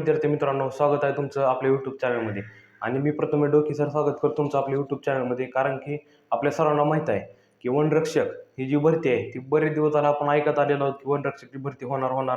विद्यार्थी मित्रांनो स्वागत आहे तुमचं आपल्या यूट्यूब चॅनलमध्ये आणि मी प्रथम डोकी सर स्वागत करतो तुमचं आपल्या यूट्यूब चॅनलमध्ये कारण की आपल्या सर्वांना माहीत आहे की वनरक्षक ही जी भरती आहे ती बरेच दिवस झाला आपण ऐकत आलेलो आहोत की वनरक्षकची भरती होणार होणार.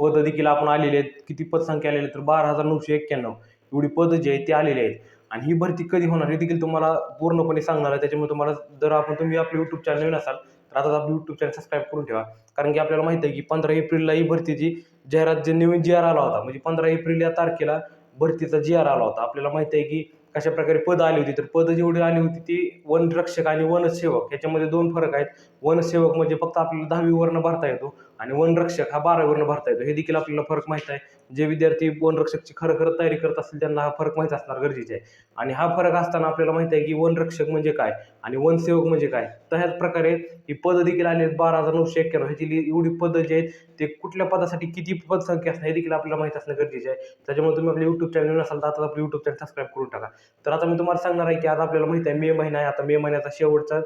पद देखील आपण आलेली आहेत. किती पदसंख्या आलेली तर बारा हजार नऊशे एक्क्याण्णव एवढी पद जी आहेत ती आलेली आहेत. आणि ही भरती कधी होणार हे देखील तुम्हाला पूर्णपणे सांगणार आहे. त्याच्यामुळे तुम्हाला जर आपण तुम्ही आपलं यूट्यूब चॅनल नवीन असाल तर आता आपलं यूट्यूब चॅनल सबस्क्राईब करून ठेवा. कारण की आपल्याला माहिती आहे की पंधरा एप्रिलला ही भरतीची जाहिरात जे नवीन जी आर आला होता म्हणजे पंधरा एप्रिल या तारखेला भरतीचा जी आर आला होता आपल्याला माहिती आहे की कशा प्रकारे पदं आली होती. तर पदं जेवढी आली होती ती वनरक्षक आणि वनसेवक याच्यामध्ये दोन फरक आहेत. वनसेवक म्हणजे फक्त आपल्याला दहावीवरनं भरता येतो आणि वनरक्षक हा बारावीवरनं भरता येतो. हे देखील आपल्याला फरक माहीत आहे. जे विद्यार्थी वनरक्षकची खरं खरं तयारी करत असतील त्यांना हा फरक माहीत असणार गरजेचे आहे. आणि हा फरक असताना आपल्याला माहिती आहे की वनरक्षक म्हणजे काय आणि वनसेवक म्हणजे काय? तशाच प्रकारे ही पदं देखील आली आहेत बारा हजार नऊशे एक्क्याण्णव. ह्याची एवढी पदं जी आहेत ते कुठल्या पदासाठी किती पदसंख्या असणार हे देखील आपल्याला माहीत असणं गरजेचे आहे. त्याच्यामुळे तुम्ही आपल्या यूट्यूब चॅनल नसाल तर आता आपलं यूट्यूब चॅनल सबस्क्राईब करून टाका. तर आता मी तुम्हाला सांगणार आहे की आता आपल्याला माहिती आहे मे महिना आहे. आता मे महिन्याचा शेवटचा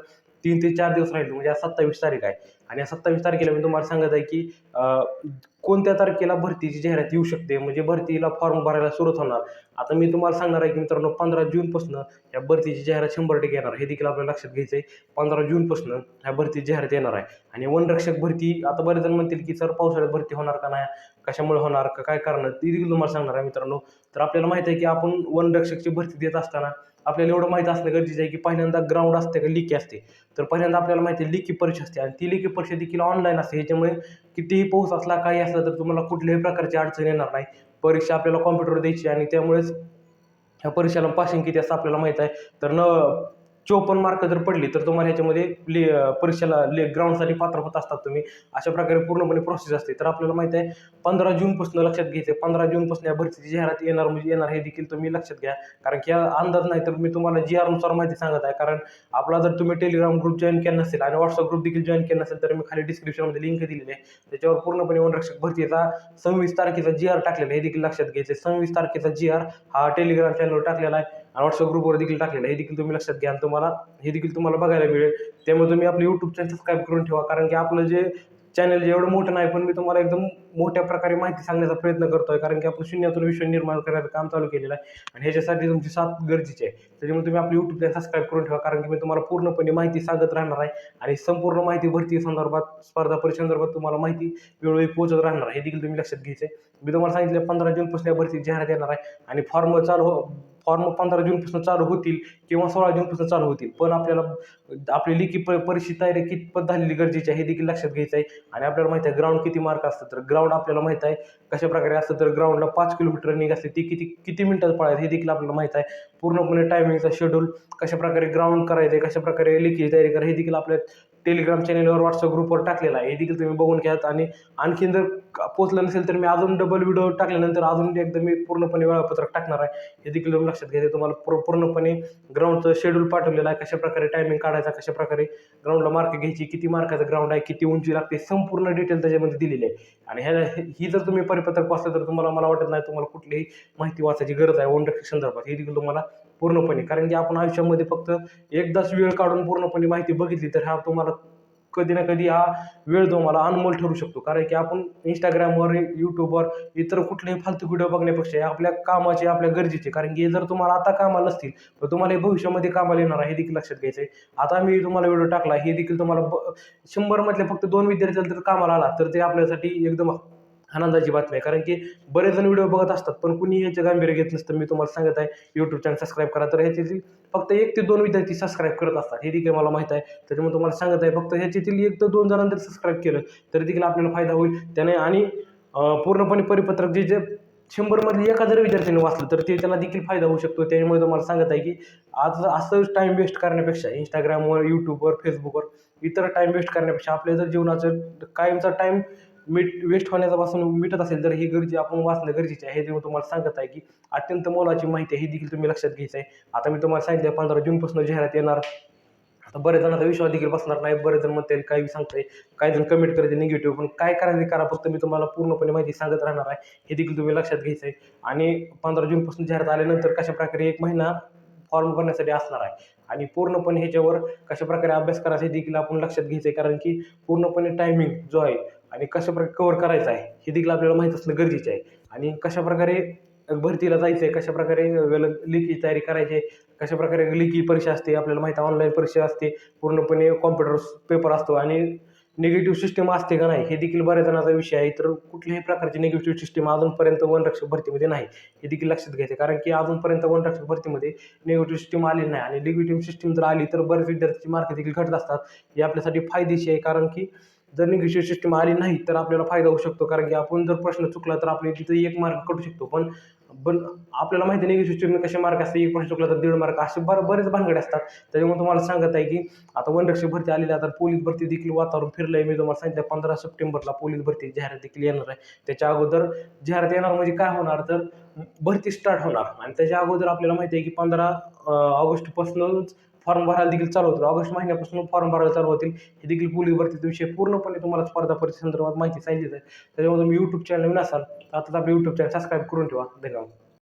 तीन ते चार दिवस राहील. म्हणजे आज सत्तावीस तारीख आहे. आणि या सत्तावीस तारखेला मी तुम्हाला सांगत आहे की कोणत्या तारखेला भरतीची जाहिरात येऊ शकते? म्हणजे भरतीला फॉर्म भरायला सुरुवात होणार. आता मी तुम्हाला सांगणार आहे की मित्रांनो पंधरा जूनपासून या भरतीची जाहिरात शंभर टक्के येणार. हे देखील आपल्याला लक्षात घ्यायचं आहे पंधरा जूनपासून ह्या भरतीची जाहिरात येणार आहे. आणि वनरक्षक भरती आता बरेच जण म्हणतील की सर पावसाळ्यात भरती होणार का नाही? कशामुळे होणार? का काय कारण? ती देखील तुम्हाला सांगणार आहे मित्रांनो. तर आपल्याला माहिती आहे की आपण वनरक्षकची भरती देत असताना आपल्याला एवढं माहीत असणं गरजेचं आहे की पहिल्यांदा ग्राउंड असते का लिकी असते? तर पहिल्यांदा आपल्याला माहिती आहे लिकी परीक्षा असते आणि ती लिखी परीक्षा देखील ऑनलाईन असते. ह्याच्यामुळे कितीही पाऊस असला काही असला तर तुम्हाला कुठल्याही प्रकारची अडचण येणार नाही. परीक्षा आपल्याला कॉम्प्युटर द्यायची आणि त्यामुळेच ह्या परीक्षेला पासिंग किती असं आपल्याला माहीत आहे. तर न चोपन्न मार्क जर पडली तर तुम्हाला ह्याच्यामध्ये ले परीक्षेला ले ग्राउंडसाठी पात्र होत असतात तुम्ही. अशा प्रकारे पूर्णपणे प्रोसेस असते. तर आपल्याला माहिती आहे पंधरा जूनपासून लक्षात घ्यायचं पंधरा जूनपासून या भरतीची जाहिरात येणार म्हणजे येणार हे देखील तुम्ही लक्षात घ्या. कारण की अंदाज नाही तर मी तुम्हाला जी आरनुसार माहिती सांगत आहे. कारण आपला जर तुम्ही टेलिग्राम ग्रुप जॉईन केला नसेल आणि व्हॉट्सअप ग्रुप देखील जॉईन केला नसेल तर मी खाली डिस्क्रिप्शनमध्ये लिंक दिलेली आहे. त्याच्यावर पूर्णपणे वनरक्षक भरतीचा सव्वीस तारखेचा जी आर टाकलेला आहे. हे देखील लक्षात घ्यायचं सव्वीस तारखेचा जी आर हा टेलिग्राम चॅनलवर टाकलेला आहे. व्हॉट्सअप ग्रुपवर देखील टाकलेलं आहे. हे देखील तुम्ही लक्षात घ्या आणि तुम्हाला हे देखील तुम्हाला बघायला मिळेल. त्यामुळे तुम्ही आपलं यूट्यूब चॅनल सबस्क्राईब करून ठेवा. कारण की आपलं जे चॅनल जे एवढं मोठं नाही पण मी तुम्हाला एकदम मोठ्या प्रकारे माहिती सांगण्याचा प्रयत्न करतोय. कारण की आपण शून्यातून विश्व निर्माण करायचं काम चालू केलेलं आहे. आणि ह्याच्यासाठी तुमची साथ गरजेची आहे. त्याच्यामुळे तुम्ही आपलं यूट्यूब चॅनल सबस्क्राईब करून ठेवा. कारण की मी तुम्हाला पूर्णपणे माहिती सांगत राहणार आहे. आणि संपूर्ण माहिती भरती संदर्भात स्पर्धा परीक्षेसंदर्भात तुम्हाला माहिती वेळोवेळी पोहोचत राहणार आहे. हे देखील तुम्ही लक्षात घ्यायचं आहे मी तुम्हाला सांगितलं पंधरा जूनपासून या भरती जाहिरात येणार आहे. आणि फॉर्म चालू हो फॉर्म पंधरा जूनपासून चालू होतील किंवा सोळा जूनपासून चालू होतील. पण आपल्याला आपली लिखी प परीक्षेची तयारी कितपत झालेली गरजेची आहे हे देखील लक्षात घ्यायचं आहे आणि आपल्याला माहिती आहे ग्राउंड किती मार्क असतं तर ग्राउंड आपल्याला माहीत आहे कशा प्रकारे असतं तर ग्राउंडला पाच किलोमीटर रनिंग असते ती किती किती मिनिटात पळायचं हे देखील आपल्याला माहीत आहे. पूर्णपणे टायमिंगचा शेड्यूल कशा प्रकारे ग्राउंड करायचं कशा प्रकारे लिखी तयारी करा हे देखील आपल्या टेलिग्राम चॅनेलवर व्हॉट्सअप ग्रुपवर टाकलेला आहे. हे देखील तुम्ही बघून घ्यात आणि आणखीन जर पोचलं नसेल तर मी अजून डबल व्हिडिओ टाकल्यानंतर अजून एकदा मी पूर्णपणे वेळापत्रक टाकणार आहे. हे देखील तुम्ही लक्षात घ्यायचं तुम्हाला पूर पूर्णपणे ग्राउंडचं शेड्यूल पाठवलेलं आहे. कशा प्रकारे टायमिंग काढायचा कशा प्रकारे ग्राउंडला मार्क घ्यायची किती मार्काचं ग्राउंड आहे किती उंची लागते संपूर्ण डिटेल त्याच्यामध्ये दिलेली आहे. आणि ह्या ही जर तुम्ही परिपत्रक वाचलं तर तुम्हाला मला वाटत नाही तुम्हाला कुठलीही माहिती वाचायची गरज आहे. वन संदर्भात हे देखील तुम्हाला पूर्णपणे. कारण की आपण आयुष्यामध्ये फक्त एकदाच वेळ काढून पूर्णपणे माहिती बघितली तर हा तुम्हाला कधी ना कधी हा वेळ तुम्हाला अनमोल ठरू शकतो. कारण की आपण इंस्टाग्रामवर यूट्यूबवर इतर कुठलेही फालतू व्हिडिओ बघण्यापेक्षा हे आपल्या कामाचे आपल्या गरजेचे. कारण की हे जर तुम्हाला आता कामाला नसतील तर तुम्हाला हे भविष्यामध्ये कामाला येणार आहे हे देखील लक्षात घ्यायचं आहे आता मी तुम्हाला व्हिडिओ टाकला हे देखील तुम्हाला ब शंभरमधले फक्त दोन विद्यार्थी जर कामाला आला तर ते आपल्यासाठी एकदम आनंदाची बातमी आहे. कारण की बरेच जण व्हिडिओ बघत असतात पण कुणी याचे गांभीर्य घेत नसतं. मी तुम्हाला सांगत आहे यूट्यूब चॅनल सबस्क्राईब करा. तर ह्याच्यातील फक्त एक ते दोन विद्यार्थी सबस्क्राईब करत असतात हे देखील मला माहीत आहे. त्याच्यामुळे तुम्हाला सांगत आहे फक्त ह्याच्यातील एक ते दोन जणांनी जर सबस्क्राईब केलं तर देखील आपल्याला फायदा होईल. त्याने आणि पूर्णपणे परिपत्रक जे जे शंभरमधली एका जर विद्यार्थ्याने वाचलं तर ते त्याला देखील फायदा होऊ शकतो. त्याच्यामुळे तुम्हाला सांगत आहे की आज असं टाईम वेस्ट करण्यापेक्षा इंस्टाग्रामवर यूट्यूबवर फेसबुकवर इतर टाईम वेस्ट करण्यापेक्षा आपल्या जर जीवनाचं कायमचा टाईम मीट वेस्ट होण्यापासून मिटत असेल तर ही गरजे आपण वाचणं गरजेचे आहे. हे मी तुम्हाला सांगत आहे की अत्यंत मोलाची माहिती आहे ही देखील तुम्ही लक्षात घ्यायचं आहे. आता मी तुम्हाला सांगितलं पंधरा जूनपासून जाहिरात येणार. आता बरेच जणांचा विश्वास देखील बसणार नाही. बरेच जण म्हणतील काही सांगताय? काही जण कमेंट करायचे निगेटिव्ह पण काय करायचं करा फक्त मी तुम्हाला पूर्णपणे माहिती सांगत राहणार आहे. हे देखील तुम्ही लक्षात घ्यायचं आहे. आणि पंधरा जूनपासून जाहिरात आल्यानंतर कशा प्रकारे एक महिना फॉर्म भरण्यासाठी असणार आहे? आणि पूर्णपणे ह्याच्यावर कशा प्रकारे अभ्यास करायचा हे देखील आपण लक्षात घ्यायचं आहे. कारण की पूर्णपणे टायमिंग जो आहे आणि कशाप्रकारे कवर करायचं आहे हे देखील आपल्याला माहीत असणं गरजेचं आहे. आणि कशाप्रकारे भरतीला जायचं आहे कशाप्रकारे लेखी तयारी करायची आहे कशाप्रकारे लेखी परीक्षा असते आपल्याला माहीत आहे ऑनलाईन परीक्षा असते पूर्णपणे कॉम्प्युटर पेपर असतो आणि निगेटिव्ह सिस्टम असते का नाही हे देखील बऱ्याच जणांचा विषय आहे. तर कुठल्याही प्रकारची निगेटिव्ह सिस्टम अजूनपर्यंत वनरक्षक भरतीमध्ये नाही हे देखील लक्षात घ्यायचं कारण की अजूनपर्यंत वनरक्षक भरतीमध्ये निगेटिव्ह सिस्टम आलेली नाही आणि निगेटिव्ह सिस्टम जर आली तर बरेच विद्यार्थ्यांची मार्क देखील घटत असतात. हे आपल्यासाठी फायदेशीर आहे. कारण की जर निगेटिव्ह सिस्टम आली नाही तर आपल्याला फायदा होऊ शकतो. कारण की आपण जर प्रश्न चुकला तर आपले तिथे एक मार्क कटू शकतो. पण पण आपल्याला माहिती आहे निगेटिव्ह सिस्टम कसे मार्क असते एक प्रश्न चुकला तर दीड मार्क असे बरं बरेच भानगडे असतात. त्याच्यामुळे तुम्हाला सांगत आहे की आता वनरक्षक भरती आलेली आहे. आता पोलीस भरती देखील वातावरण फिरलं आहे मी तुम्हाला सांगितलं पंधरा सप्टेंबरला पोलीस भरती जाहिरात देखील येणार आहे. त्याच्या अगोदर जाहिरात येणार म्हणजे काय होणार? तर भरती स्टार्ट होणार. आणि त्याच्या अगोदर आपल्याला माहिती आहे की पंधरा ऑगस्टपासूनच फॉर्म भरायला देखील चालू होतील. ऑगस्ट महिन्यापासून फॉर्म भरायला चालू होतील. हे देखील पोलीस भरतीचा विषय पूर्णपणे तुम्हाला स्पर्धा परीक्षे संदर्भात माहिती सांगितली आहे त्याच्यामुळे तुम्ही यूट्यूब चॅनल नसाल तर आता आपलं यूट्यूब चॅनल सबस्क्राईब करून ठेवा. धन्यवाद.